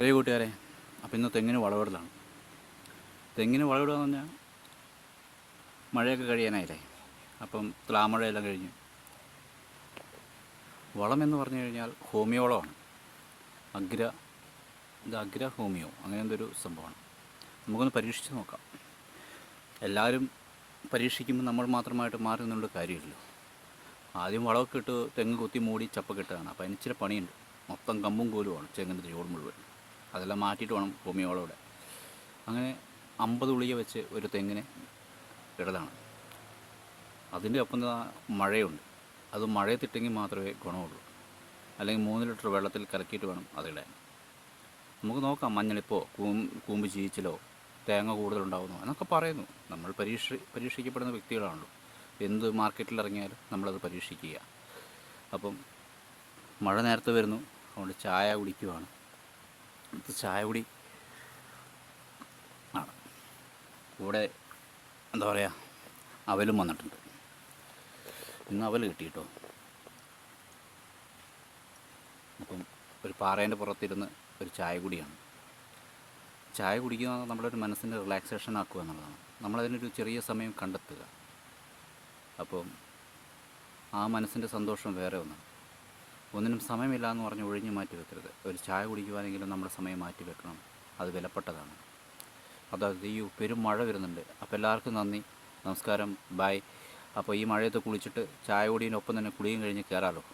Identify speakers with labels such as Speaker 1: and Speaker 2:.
Speaker 1: ചെറിയ കൂട്ടുകാരെ അപ്പം ഇന്ന് തെങ്ങിന് വളവിടലാണ്. തെങ്ങിന് വളവിടുക എന്ന് പറഞ്ഞാൽ മഴയൊക്കെ കഴിയാനായില്ലേ? അപ്പം തുലാമഴയെല്ലാം കഴിഞ്ഞു. വളം എന്ന് പറഞ്ഞു കഴിഞ്ഞാൽ ഹോമിയോ വളമാണ് അഗ്ര ഇത് അഗ്ര ഹോമിയോ അങ്ങനെ എന്തൊരു സംഭവമാണ്. നമുക്കൊന്ന് പരീക്ഷിച്ച് നോക്കാം. എല്ലാവരും പരീക്ഷിക്കുമ്പോൾ നമ്മൾ മാത്രമായിട്ട് മാറി നിന്നുള്ള കാര്യമില്ലല്ലോ ആദ്യം വളമൊക്കെ ഇട്ട് തെങ്ങ് കുത്തി മൂടി ചപ്പ ഇട്ടതാണ് അപ്പോൾ അതിന് ഇച്ചിരി പണിയുണ്ട്. മൊത്തം കമ്പും കോലുമാണ് ചെങ്ങിന്റെ ജോഡ് മുഴുവൻ. അതെല്ലാം മാറ്റിയിട്ട് വേണം ഭൂമിയോളോടെ. അങ്ങനെ അമ്പത് ഉളിക വെച്ച് ഒരു തെങ്ങിനെ ഇടലാണ്. അതിന്റെ ഒപ്പം മഴയുണ്ട്. അത് മഴയത്തിട്ടെങ്കിൽ മാത്രമേ ഗുണമുള്ളൂ. അല്ലെങ്കിൽ മൂന്ന് ലിറ്റർ വെള്ളത്തിൽ കലക്കിയിട്ട് വേണം അതിടാൻ നമുക്ക് നോക്കാം മഞ്ഞളിപ്പോ കൂം കൂമ്പ് ചീച്ചിലോ തേങ്ങ കൂടുതലുണ്ടാവുന്നു എന്നൊക്കെ പറയുന്നു. നമ്മൾ പരീക്ഷ പരീക്ഷിക്കപ്പെടുന്ന വ്യക്തികളാണല്ലോ. എന്ത് മാർക്കറ്റിൽ ഇറങ്ങിയാലും നമ്മളത് പരീക്ഷിക്കുക. അപ്പം മഴ നേരത്തെ വരുന്നു. അതുകൊണ്ട് ചായ കുടിക്കുവാണ്. ചായ കുടി ആണ് കൂടെ എന്താ പറയുക അവലും വന്നിട്ടുണ്ട്. ഇന്ന് അവൽ കിട്ടി കേട്ടോ അപ്പം ഒരു പാറേന്റെ പുറത്തിരുന്ന് ഒരു ചായ കുടിയാണ്. ചായ കുടിക്കുക നമ്മളൊരു മനസ്സിന്റെ റിലാക്സേഷൻ ആക്കുക എന്നുള്ളതാണ്. നമ്മളതിനൊരു ചെറിയ സമയം കണ്ടെത്തുക. അപ്പം ആ മനസ്സിന്റെ സന്തോഷം വേറെ ഒന്നാണ്. ഒന്നിനും സമയമില്ല എന്ന് പറഞ്ഞ് ഒഴിഞ്ഞു മാറ്റി വെക്കരുത്. ഒരു ചായ കുടിക്കുവാനെങ്കിലും നമ്മുടെ സമയം മാറ്റി വെക്കണം. അത് വിലപ്പെട്ടതാണ്. അതായത് ഈ പെരും മഴ വരുന്നുണ്ട്. അപ്പോൾ എല്ലാവർക്കും നന്ദി. നമസ്കാരം. ബായ് അപ്പോൾ ഈ മഴയത്ത് കുളിച്ചിട്ട് ചായ കുടിയിനൊപ്പം തന്നെ കുളിയും കഴിഞ്ഞ് കയറാമല്ലോ